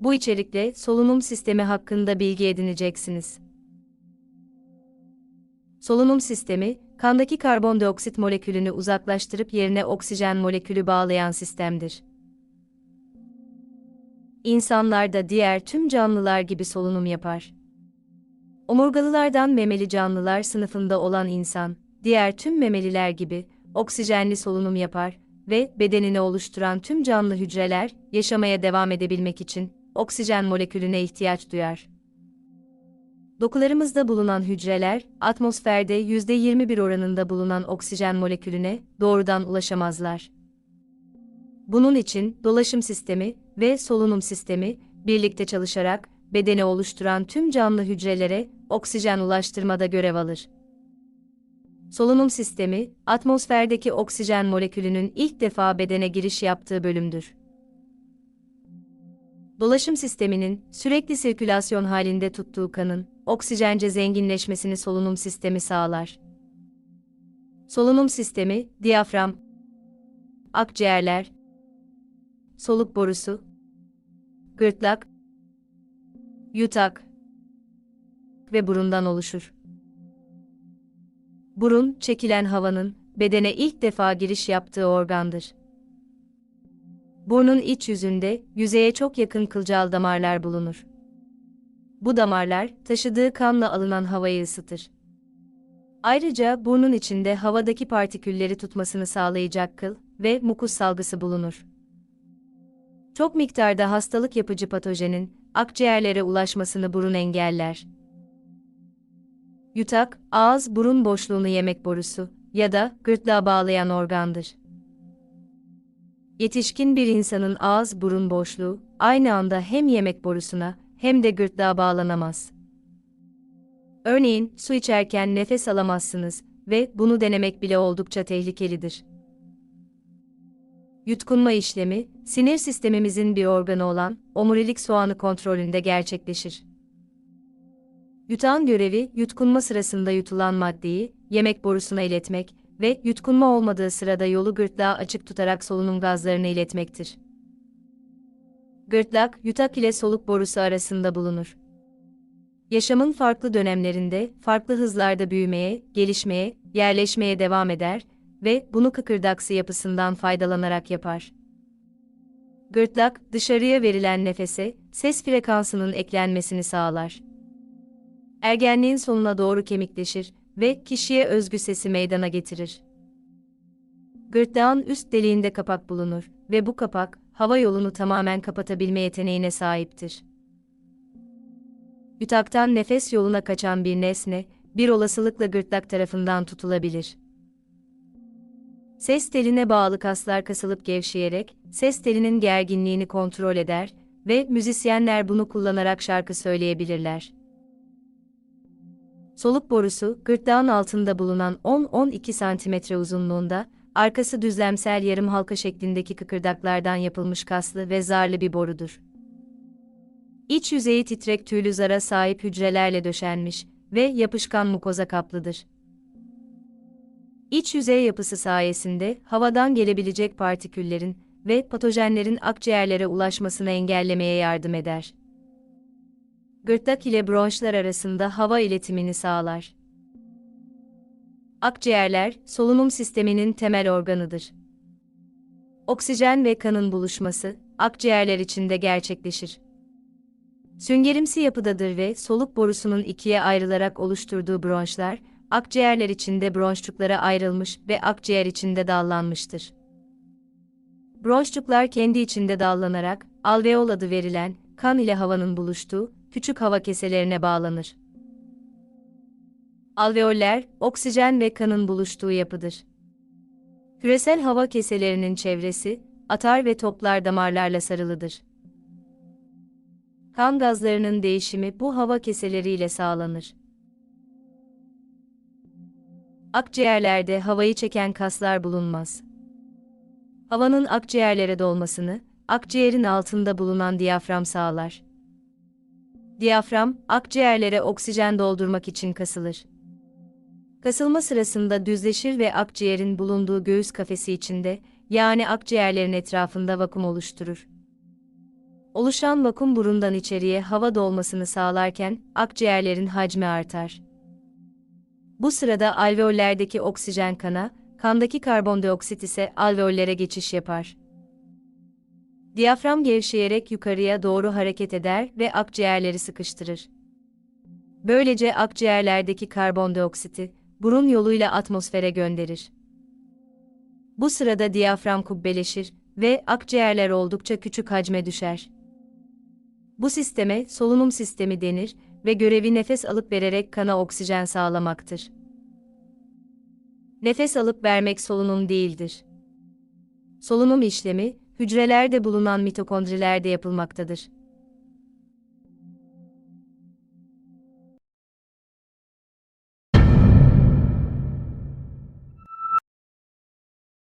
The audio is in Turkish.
Bu içerikle solunum sistemi hakkında bilgi edineceksiniz. Solunum sistemi, kandaki karbondioksit molekülünü uzaklaştırıp yerine oksijen molekülü bağlayan sistemdir. İnsanlar da diğer tüm canlılar gibi solunum yapar. Omurgalılardan memeli canlılar sınıfında olan insan, diğer tüm memeliler gibi oksijenli solunum yapar ve bedenini oluşturan tüm canlı hücreler yaşamaya devam edebilmek için oksijen molekülüne ihtiyaç duyar. Dokularımızda bulunan hücreler, atmosferde %21 oranında bulunan oksijen molekülüne doğrudan ulaşamazlar. Bunun için dolaşım sistemi ve solunum sistemi birlikte çalışarak bedeni oluşturan tüm canlı hücrelere oksijen ulaştırmada görev alır. Solunum sistemi, atmosferdeki oksijen molekülünün ilk defa bedene giriş yaptığı bölümdür. Dolaşım sisteminin sürekli sirkülasyon halinde tuttuğu kanın oksijence zenginleşmesini solunum sistemi sağlar. Solunum sistemi, diyafram, akciğerler, soluk borusu, gırtlak, yutak ve burundan oluşur. Burun, çekilen havanın bedene ilk defa giriş yaptığı organdır. Burnun iç yüzünde yüzeye çok yakın kılcal damarlar bulunur. Bu damarlar taşıdığı kanla alınan havayı ısıtır. Ayrıca burnun içinde havadaki partikülleri tutmasını sağlayacak kıl ve mukus salgısı bulunur. Çok miktarda hastalık yapıcı patojenin akciğerlere ulaşmasını burun engeller. Yutak, ağız-burun boşluğunu yemek borusu ya da gırtlağa bağlayan organdır. Yetişkin bir insanın ağız-burun boşluğu aynı anda hem yemek borusuna hem de gırtlağa bağlanamaz. Örneğin, su içerken nefes alamazsınız ve bunu denemek bile oldukça tehlikelidir. Yutkunma işlemi, sinir sistemimizin bir organı olan omurilik soğanı kontrolünde gerçekleşir. Yutağın görevi, yutkunma sırasında yutulan maddeyi, yemek borusuna iletmek ve yutkunma olmadığı sırada yolu gırtlağa açık tutarak solunum gazlarını iletmektir. Gırtlak, yutak ile soluk borusu arasında bulunur. Yaşamın farklı dönemlerinde, farklı hızlarda büyümeye, gelişmeye, yerleşmeye devam eder ve bunu kıkırdaksı yapısından faydalanarak yapar. Gırtlak, dışarıya verilen nefese, ses frekansının eklenmesini sağlar. Ergenliğin sonuna doğru kemikleşir ve kişiye özgü sesi meydana getirir. Gırtlağın üst deliğinde kapak bulunur ve bu kapak, hava yolunu tamamen kapatabilme yeteneğine sahiptir. Yutaktan nefes yoluna kaçan bir nesne, bir olasılıkla gırtlak tarafından tutulabilir. Ses teline bağlı kaslar kasılıp gevşeyerek, ses telinin gerginliğini kontrol eder ve müzisyenler bunu kullanarak şarkı söyleyebilirler. Soluk borusu, gırtlağın altında bulunan 10-12 cm uzunluğunda, arkası düzlemsel yarım halka şeklindeki kıkırdaklardan yapılmış kaslı ve zarlı bir borudur. İç yüzeyi titrek tüylü zara sahip hücrelerle döşenmiş ve yapışkan mukoza kaplıdır. İç yüzey yapısı sayesinde havadan gelebilecek partiküllerin ve patojenlerin akciğerlere ulaşmasını engellemeye yardım eder. Gırtlak ile bronşlar arasında hava iletimini sağlar. Akciğerler, solunum sisteminin temel organıdır. Oksijen ve kanın buluşması, akciğerler içinde gerçekleşir. Süngerimsi yapıdadır ve soluk borusunun ikiye ayrılarak oluşturduğu bronşlar, akciğerler içinde bronşçuklara ayrılmış ve akciğer içinde dallanmıştır. Bronşçuklar kendi içinde dallanarak, alveol adı verilen, kan ile havanın buluştuğu, küçük hava keselerine bağlanır. Alveoller, oksijen ve kanın buluştuğu yapıdır. Küresel hava keselerinin çevresi, atar ve toplar damarlarla sarılıdır. Kan gazlarının değişimi bu hava keseleriyle sağlanır. Akciğerlerde havayı çeken kaslar bulunmaz. Havanın akciğerlere dolmasını, akciğerin altında bulunan diyafram sağlar. Diyafram, akciğerlere oksijen doldurmak için kasılır. Kasılma sırasında düzleşir ve akciğerin bulunduğu göğüs kafesi içinde, yani akciğerlerin etrafında vakum oluşturur. Oluşan vakum burundan içeriye hava dolmasını sağlarken akciğerlerin hacmi artar. Bu sırada alveollerdeki oksijen kana, kandaki karbondioksit ise alveollere geçiş yapar. Diyafram gevşeyerek yukarıya doğru hareket eder ve akciğerleri sıkıştırır. Böylece akciğerlerdeki karbondioksiti burun yoluyla atmosfere gönderir. Bu sırada diyafram kubbeleşir ve akciğerler oldukça küçük hacme düşer. Bu sisteme solunum sistemi denir ve görevi nefes alıp vererek kana oksijen sağlamaktır. Nefes alıp vermek solunum değildir. Solunum işlemi, hücrelerde bulunan mitokondrilerde yapılmaktadır.